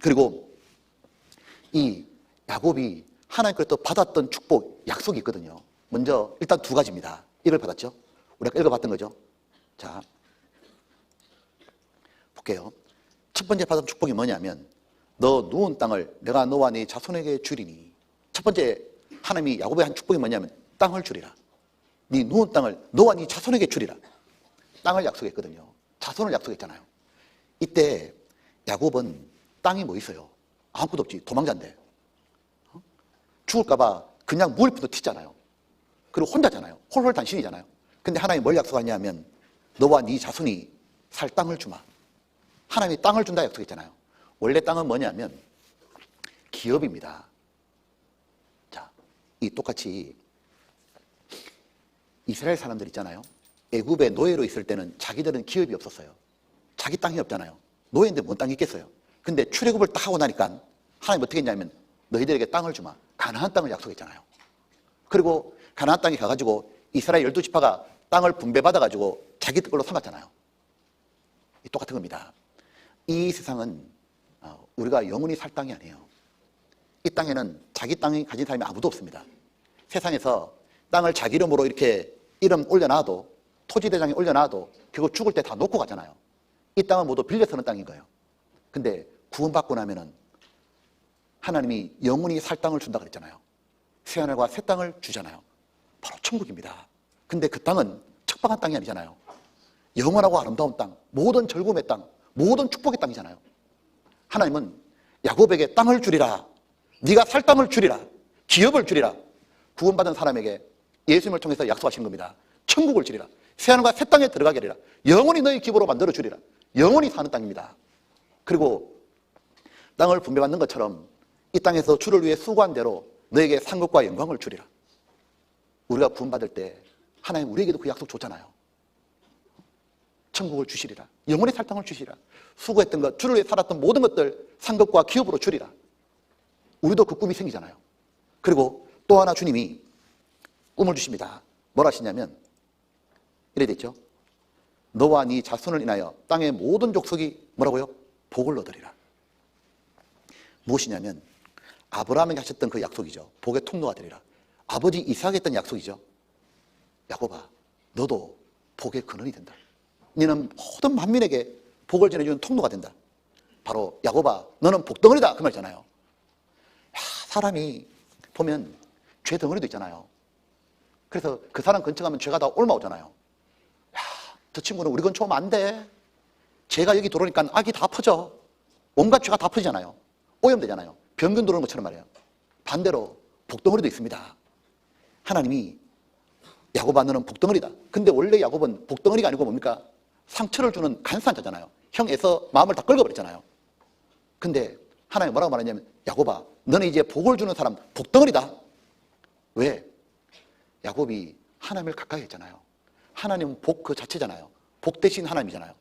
그리고 이 야곱이 하나님께로부터 받았던 축복, 약속이 있거든요. 먼저 일단 두 가지입니다. 이걸 받았죠. 우리가 읽어봤던 거죠. 자, 볼게요. 첫 번째 받은 축복이 뭐냐면 너 누운 땅을 내가 너와 네 자손에게 주리니 첫 번째 하나님이 야곱의 한 축복이 뭐냐면 땅을 주리라. 네 누운 땅을 너와 네 자손에게 주리라. 땅을 약속했거든요. 자손을 약속했잖아요. 이때 야곱은 땅이 뭐 있어요? 아무것도 없지. 도망자인데. 어? 죽을까봐 그냥 무일푼도 튀잖아요. 그리고 혼자잖아요. 홀홀단신이잖아요. 근데 하나님이 뭘 약속하냐면 너와 네 자손이 살 땅을 주마. 하나님이 땅을 준다 약속했잖아요. 원래 땅은 뭐냐면 기업입니다. 자, 이 똑같이 이스라엘 사람들 있잖아요. 애굽의 노예로 있을 때는 자기들은 기업이 없었어요. 자기 땅이 없잖아요. 노예인데 뭔 땅이 있겠어요. 근데 출애굽을 딱 하고 나니까 하나님 어떻게 했냐면 너희들에게 땅을 주마. 가나안 땅을 약속했잖아요. 그리고 가나안 땅에 가가지고 이스라엘 열두 지파가 땅을 분배받아가지고 자기 걸로 삼았잖아요. 이 똑같은 겁니다. 이 세상은 어, 우리가 영원히 살 땅이 아니에요. 이 땅에는 자기 땅이 가진 사람이 아무도 없습니다. 세상에서 땅을 자기 이름으로 이렇게 이름 올려놔도 토지대장에 올려놔도 결국 죽을 때 다 놓고 가잖아요. 이 땅은 모두 빌려 서는 땅인 거예요. 근데 구원받고 나면은 하나님이 영원히 살 땅을 준다 그랬잖아요. 새 하늘과 새 땅을 주잖아요. 바로 천국입니다. 근데 그 땅은 척박한 땅이 아니잖아요. 영원하고 아름다운 땅, 모든 절금의 땅, 모든 축복의 땅이잖아요. 하나님은 야곱에게 땅을 주리라. 네가 살 땅을 주리라. 기업을 주리라. 구원받은 사람에게 예수님을 통해서 약속하신 겁니다. 천국을 주리라. 새하늘과 새 땅에 들어가게 하리라. 영원히 너희 기부로 만들어 주리라. 영원히 사는 땅입니다. 그리고 땅을 분배받는 것처럼 이 땅에서 주를 위해 수고한 대로 너에게 상급과 영광을 주리라. 우리가 구원받을 때 하나님 우리에게도 그 약속 줬잖아요. 천국을 주시리라. 영원히 살 땅을 주시리라. 수고했던 것, 주를 위해 살았던 모든 것들 상급과 기업으로 주리라. 우리도 그 꿈이 생기잖아요. 그리고 또 하나 주님이 꿈을 주십니다. 뭘 하시냐면 이래 됐죠. 너와 네 자손을 인하여 땅의 모든 족속이 뭐라고요? 복을 얻으리라. 무엇이냐면 아브라함에게 하셨던 그 약속이죠. 복의 통로가 되리라. 아버지 이삭에 했던 약속이죠. 야곱아, 너도 복의 근원이 된다. 너는 모든 만민에게 복을 전해주는 통로가 된다. 바로 야곱아, 너는 복덩어리다. 그 말이잖아요. 야, 사람이 보면 죄 덩어리도 있잖아요. 그래서 그 사람 근처 가면 죄가 다 옮아오잖아요. 야, 저 친구는 우리 근처 오면 안 돼. 죄가 여기 들어오니까 악이 다 퍼져. 온갖 죄가 다 퍼지잖아요. 오염되잖아요. 병균 들어오는 것처럼 말이에요. 반대로 복덩어리도 있습니다. 하나님이 야곱아 너는 복덩어리다. 근데 원래 야곱은 복덩어리가 아니고 뭡니까? 상처를 주는 간사한 자잖아요. 형에서 마음을 다 긁어버렸잖아요. 근데 하나님이 뭐라고 말하냐면 야곱아 너는 이제 복을 주는 사람 복덩어리다. 왜? 야곱이 하나님을 가까이 했잖아요. 하나님은 복 그 자체잖아요. 복 대신 하나님이잖아요.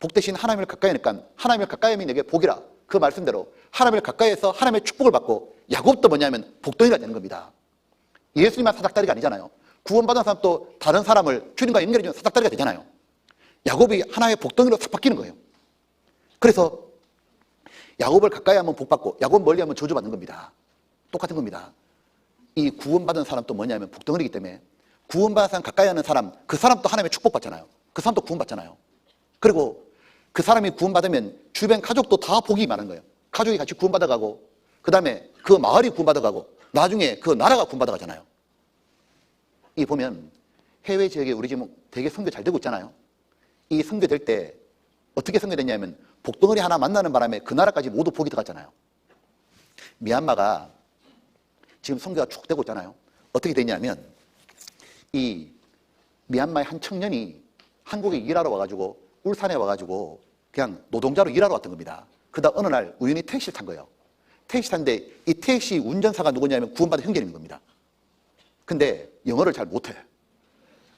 복 대신 하나님을 가까이 하니까 하나님을 가까이 하면 내게 복이라. 그 말씀대로 하나님을 가까이 해서 하나님의 축복을 받고 야곱도 뭐냐면 복덩이가 되는 겁니다. 예수님만 사닥다리가 아니잖아요. 구원받은 사람도 다른 사람을 주님과 연결해주는 사닥다리가 되잖아요. 야곱이 하나의 복덩이로 싹 바뀌는 거예요. 그래서 야곱을 가까이 하면 복 받고 야곱 멀리 하면 저주받는 겁니다. 똑같은 겁니다. 이 구원받은 사람도 뭐냐면 복덩어리기 때문에 구원받은 사람 가까이 하는 사람 그 사람도 하나님의 축복받잖아요. 그 사람도 구원받잖아요. 그리고 그 사람이 구원받으면 주변 가족도 다 복이 많은 거예요. 가족이 같이 구원받아가고 그 다음에 그 마을이 구원받아가고 나중에 그 나라가 구원받아가잖아요. 이 보면 해외 지역에 우리 지금 되게 선교 잘 되고 있잖아요. 이 선교 될 때 어떻게 선교됐냐면 복덩어리 하나 만나는 바람에 그 나라까지 모두 복이 들어갔잖아요. 미얀마가 지금 선교가 쭉 되고 있잖아요. 어떻게 되냐면 이 미얀마의 한 청년이 한국에 일하러 와가지고 울산에 와가지고 그냥 노동자로 일하러 왔던 겁니다. 그다음 어느 날 우연히 택시를 탄 거예요. 택시 탔는데 이 택시 운전사가 누구냐면 구원받은 형제인 겁니다. 근데 영어를 잘 못해.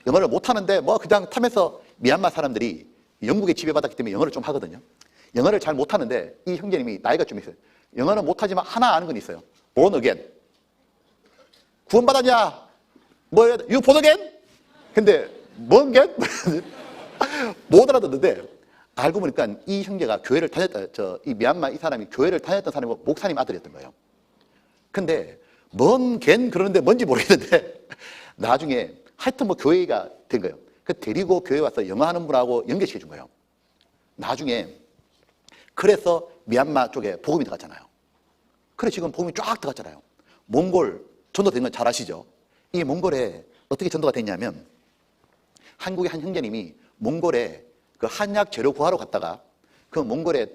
영어를 못하는데 뭐 그냥 타면서 미얀마 사람들이 영국에 지배받았기 때문에 영어를 좀 하거든요. 영어를 잘 못하는데 이 형제님이 나이가 좀 있어요. 영어는 못하지만 하나 아는 건 있어요. born again. 구원받았냐? 뭐, you born again? 근데, 뭔 again? 못 알아듣는데, 알고 보니까 이 형제가 교회를 다녔다, 저, 이 미얀마 이 사람이 교회를 다녔던 사람이고 목사님 아들이었던 거예요. 근데 뭔 걘 그러는데 뭔지 모르겠는데 나중에 하여튼 뭐 교회가 된 거예요. 그 데리고 교회 와서 영어 하는 분하고 연결시켜 준 거예요. 나중에 그래서 미얀마 쪽에 복음이 들어갔잖아요. 그래 지금 복음이 쫙 들어갔잖아요. 몽골 전도된 건 잘 아시죠? 이 몽골에 어떻게 전도가 됐냐면 한국의 한 형제님이 몽골에 그 한약 재료 구하러 갔다가 그 몽골에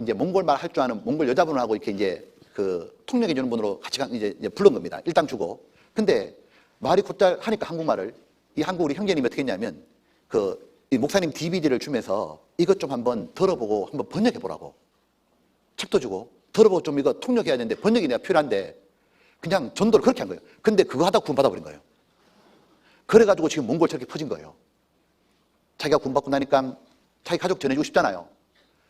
이제 몽골 말 할 줄 아는 몽골 여자분하고 이렇게 이제 그 통역해 주는 분으로 같이 가- 이제 이제 부른 겁니다. 일당 주고. 근데 말이 곧잘 하니까 한국말을 이 한국 우리 형제님이 어떻게 했냐면 그이 목사님 DVD를 주면서 이것 좀 한번 들어보고 한번 번역해 보라고. 책도 주고 들어보고 좀 이거 통역해야 되는데 번역이 내가 필요한데 그냥 전도를 그렇게 한 거예요. 근데 그거 하다 구원 받아 버린 거예요. 그래가지고 지금 몽골 저렇게 퍼진 거예요. 자기가 구원 받고 나니까 자기 가족 전해주고 싶잖아요.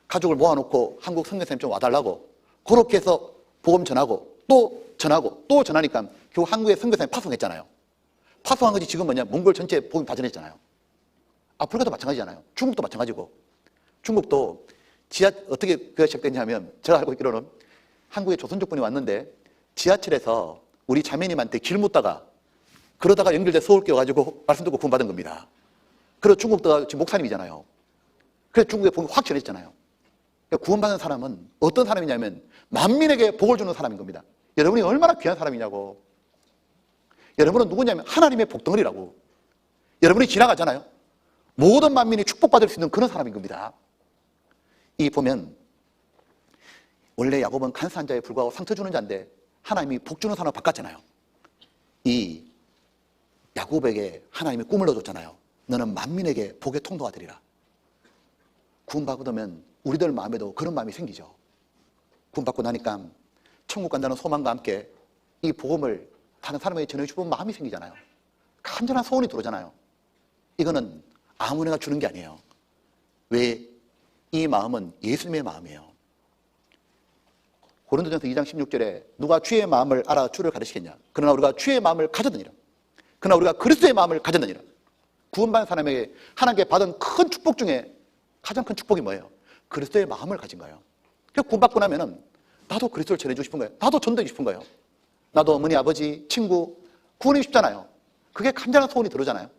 가족을 모아놓고 한국 성교사님 좀 와달라고 그렇게 해서 복음 전하고 또 전하고 또 전하니까 결국 한국의 성교사님 파송했잖아요. 파송한 것이 지금 뭐냐 몽골 전체 복음 다 전했잖아요. 아프리카도 마찬가지잖아요. 중국도 마찬가지고 중국도 지하 어떻게 그가 시작됐냐면 제가 알고 있기로는 한국에 조선족 분이 왔는데 지하철에서 우리 자매님한테 길 묻다가 그러다가 연결돼 서울 끼어가지고 말씀 듣고 구원 받은 겁니다. 그리고 중국도 지금 목사님이잖아요. 그래서 중국에 복음 확 전했잖아요. 그러니까 구원받는 사람은 어떤 사람이냐면 만민에게 복을 주는 사람인 겁니다. 여러분이 얼마나 귀한 사람이냐고. 여러분은 누구냐면 하나님의 복덩어리라고. 여러분이 지나가잖아요. 모든 만민이 축복받을 수 있는 그런 사람인 겁니다. 이 보면 원래 야곱은 간사한 자에 불구하고 상처 주는 자인데 하나님이 복 주는 사람을 바꿨잖아요. 이 야곱에게 하나님이 꿈을 넣어줬잖아요. 너는 만민에게 복의 통도가 되리라. 구원받으면 우리들 마음에도 그런 마음이 생기죠. 구원 받고 나니까 천국 간다는 소망과 함께 이 복음을 다른 사람에게 전해 주고 마음이 생기잖아요. 간절한 소원이 들어오잖아요. 이거는 아무나 주는 게 아니에요. 왜? 이 마음은 예수님의 마음이에요. 고린도전서 2장 16절에 누가 주의 마음을 알아 주를 가르치겠냐? 그러나 우리가 주의 마음을 가졌느니라. 그러나 우리가 그리스도의 마음을 가졌느니라. 구원받은 사람에게 하나님께 받은 큰 축복 중에 가장 큰 축복이 뭐예요? 그리스도의 마음을 가진 거예요. 그 구원 받고 나면은 나도 그리스도를 전해주고 싶은 거예요. 나도 전도해주고 싶은 거예요. 나도 어머니, 아버지, 친구 구원하고 싶잖아요. 그게 간절한 소원이 들어오잖아요.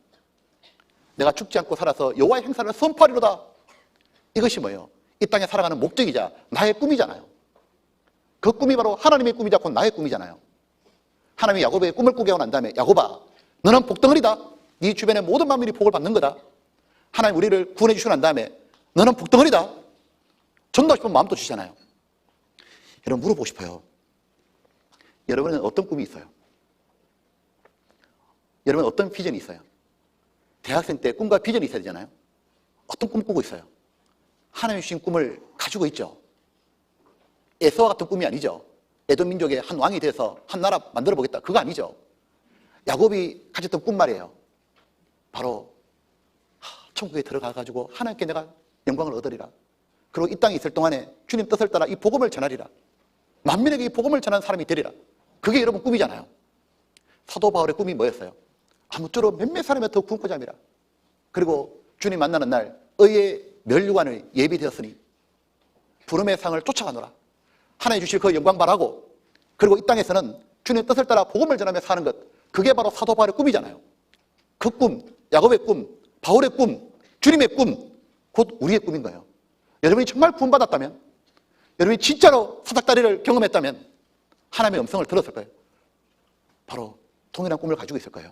내가 죽지 않고 살아서 여호와의 행사를 선포하리로다. 이것이 뭐예요? 이 땅에 살아가는 목적이자 나의 꿈이잖아요. 그 꿈이 바로 하나님의 꿈이자 곧 나의 꿈이잖아요. 하나님이 야곱에게 꿈을 꾸게 하고 난 다음에 야곱아 너는 복덩어리다. 네 주변의 모든 만민이 복을 받는 거다. 하나님 우리를 구원해 주시고 난 다음에 너는 복덩어리다. 전도하고 싶은 마음도 주시잖아요. 여러분 물어보고 싶어요. 여러분은 어떤 꿈이 있어요? 여러분 어떤 비전이 있어요? 대학생 때 꿈과 비전이 있어야 되잖아요. 어떤 꿈 꾸고 있어요? 하나님 주신 꿈을 가지고 있죠. 에서와 같은 꿈이 아니죠. 에돔 민족의 한 왕이 돼서 한 나라 만들어 보겠다. 그거 아니죠. 야곱이 가졌던 꿈 말이에요. 바로 하, 천국에 들어가 가지고 하나님께 내가 영광을 얻으리라. 그리고 이 땅에 있을 동안에 주님 뜻을 따라 이 복음을 전하리라. 만민에게 이 복음을 전하는 사람이 되리라. 그게 여러분 꿈이잖아요. 사도 바울의 꿈이 뭐였어요? 아무쪼록 몇몇 사람의 더 굶고자 함이라. 그리고 주님 만나는 날 의의 멸류관을 예비되었으니 부름의 상을 쫓아가노라. 하나님 주실 그 영광 바라고 그리고 이 땅에서는 주님 뜻을 따라 복음을 전하며 사는 것 그게 바로 사도 바울의 꿈이잖아요. 그 꿈, 야곱의 꿈, 바울의 꿈, 주님의 꿈, 곧 우리의 꿈인 거예요. 여러분이 정말 구원받았다면, 여러분이 진짜로 사닥다리를 경험했다면 하나님의 음성을 들었을 거예요. 바로 동일한 꿈을 가지고 있을 거예요.